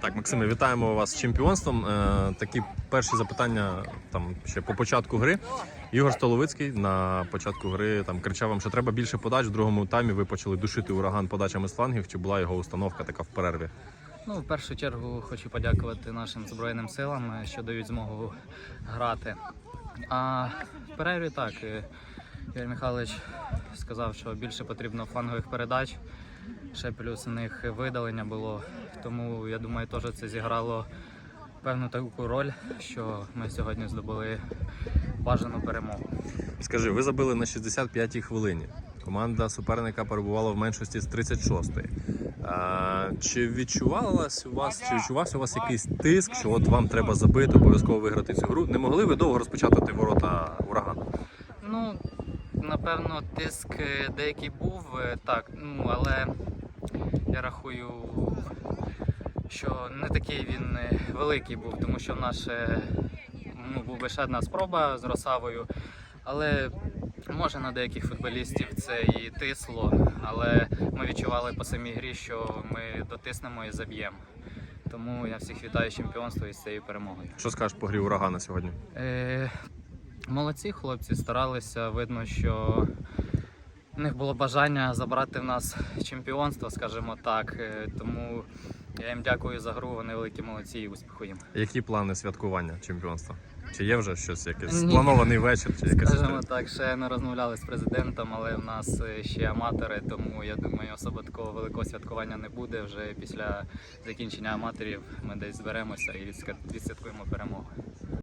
Так, Максиме, вітаємо вас з чемпіонством. Е, такі перші запитання там ще по початку гри. Ігор Столовицький на початку гри там кричав вам, що треба більше подач. В другому таймі ви почали душити ураган подачами з флангів. Чи була його установка така в перерві? Ну, в першу чергу хочу подякувати нашим Збройним силам, е, що дають змогу грати. А в перерві так, е, Ігор Михайлович сказав, що більше потрібно флангових передач. Ще плюс у них видалення було. Тому я думаю, теж це зіграло певну таку роль, що ми сьогодні здобули бажану перемогу. Скажи, ви забили на 65-й хвилині. Команда суперника перебувала в меншості з 36-ї. А, чи відчувалась у вас, чи відчувався у вас якийсь тиск, що от вам треба забити, обов'язково виграти цю гру? Не могли ви довго розпочати ворота напевно, тиск е, деякий був, е, так, ну, але я рахую, що не такий він е, великий був, тому що в нас ну, був би ще одна спроба з Росавою. Але може на деяких футболістів це і тисло, але ми відчували по самій грі, що ми дотиснемо і заб'ємо. Тому я всіх вітаю з чемпіонством із цією перемогою. Що скажеш по грі урагана сьогодні? Е, молодці хлопці старалися. Видно, що в них було бажання забрати в нас чемпіонство, скажімо так. Е, тому я їм дякую за гру. Вони великі молодці і успіху їм. Які плани святкування чемпіонства? Чи є вже щось якийсь Ні. спланований вечір? Чи якась Скажімо так, ще не розмовляли з президентом, але в нас е, ще аматори, тому я думаю, особо такого великого святкування не буде. Вже після закінчення аматорів ми десь зберемося і відсвяткуємо перемогу.